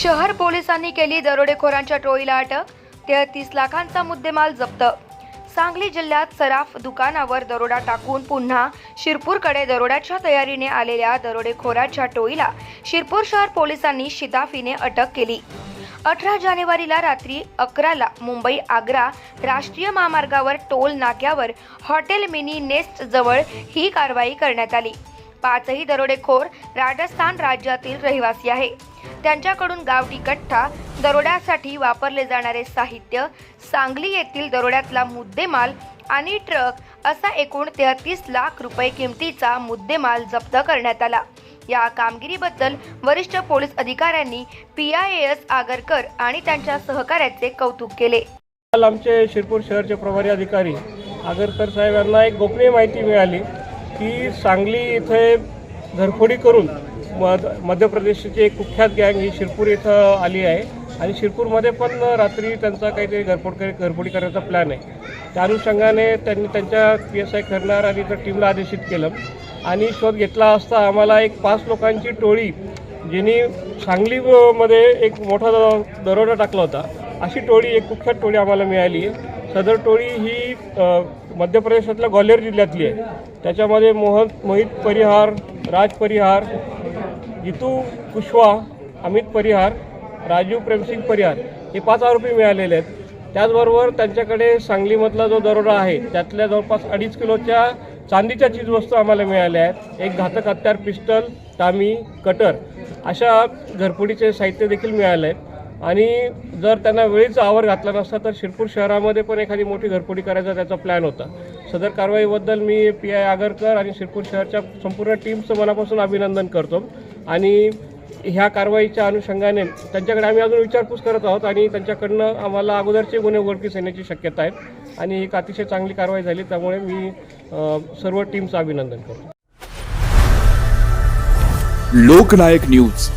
शहर पोलिसांनी केली दरोडेखोरांच्या टोळीला अटक तेहतीस लाखांचा मुद्देमाल जप्त. सांगली जिल्ह्यात सराफ दुकानावर दरोडा टाकून पुन्हा शिरपूरकडे दरोड्याच्या तयारीने आलेल्या दरोडेखोरांच्या टोळीला शिरपूर शहर पोलिसांनी शिताफीने अटक केली. अठरा जानेवारीला रात्री अकराला मुंबई आग्रा राष्ट्रीय महामार्गावर टोल नाक्यावर हॉटेल मिनी नेस्ट जवळ ही कारवाई करण्यात आली. पाचही दरोडेखोर राजस्थान राज्यातील रहिवासी आहे. त्यांच्याकडून गावठी कठ्ठा दरोड्यासाठी वापरले जाणारे साहित्य सांगली येथील दरोड्यातला मुद्देमाल आणि ट्रक असा एकूण तेहतीस लाख रुपये किमतीचा मुद्देमाल जप्त करण्यात आला. या कामगिरीबद्दल वरिष्ठ पोलीस अधिकाऱ्यांनी पी आय एस आगरकर आणि त्यांच्या सहकाऱ्याचे कौतुक केले. काल आमचे शिरपूर शहरचे प्रभारी अधिकारी आगरकर साहेब यांना एक गोपनीय माहिती मिळाली की सांगली इथे घरफोडी करून मध मध्य प्रदेशची एक कुख्यात गँग ही शिरपूर इथं आली आहे. आणि शिरपूरमध्ये पण रात्री त्यांचा काहीतरी घरफोड कर- घरफोडी करण्याचा प्लॅन आहे. त्या अनुषंगाने त्यांनी त्यांच्या पी एस आय करणार आणि त्या टीमला आदेशित केलं. आणि शोध घेतला असता आम्हाला एक पाच लोकांची टोळी ज्यांनी सांगलीमध्ये एक मोठा द- दरोडा टाकला होता अशी टोळी एक कुख्यात टोळी आम्हाला मिळाली आहे. सदर टोळी ही मध्य प्रदेशातल्या ग्वाल्हेर जिल्ह्यातली आहे. त्याच्यामध्ये मोहन मोहित परिहार राज परिहार जितू कुशवा अमित परिहार राजीव प्रेमसिंग परिहार हे पाच आरोपी मिळालेले आहेत. त्याचबरोबर त्यांच्याकडे सांगलीमधला जो दरोडा आहे त्यातल्या जवळपास अडीच किलोच्या चांदीच्या चीजवस्तू आम्हाला मिळाल्या आहेत. एक घातक हत्यार पिस्टल टामी कटर अशा घरफोडीचे साहित्य देखील मिळालं आहे आणि जर त्यांना वेळीच आवर घातला नसता तर शिरपूर शहरामध्ये पण एखादी मोठी घरफोडी करायचा त्याचा प्लॅन होता. सदर कारवाईबद्दल मी पी आय आगरकर आणि शिरपूर शहरच्या संपूर्ण टीमचं मनापासून अभिनंदन करतो. आणि ह्या कारवाईच्या अनुषंगाने त्यांच्याकडे आम्ही अजून विचारपूस करत आहोत आणि त्यांच्याकडनं आम्हाला अगोदरचे गुन्हे उघडकीस येण्याची शक्यता आहे आणि एक अतिशय चांगली कारवाई झाली त्यामुळे मी सर्व टीमचं अभिनंदन करतो. लोकनायक न्यूज.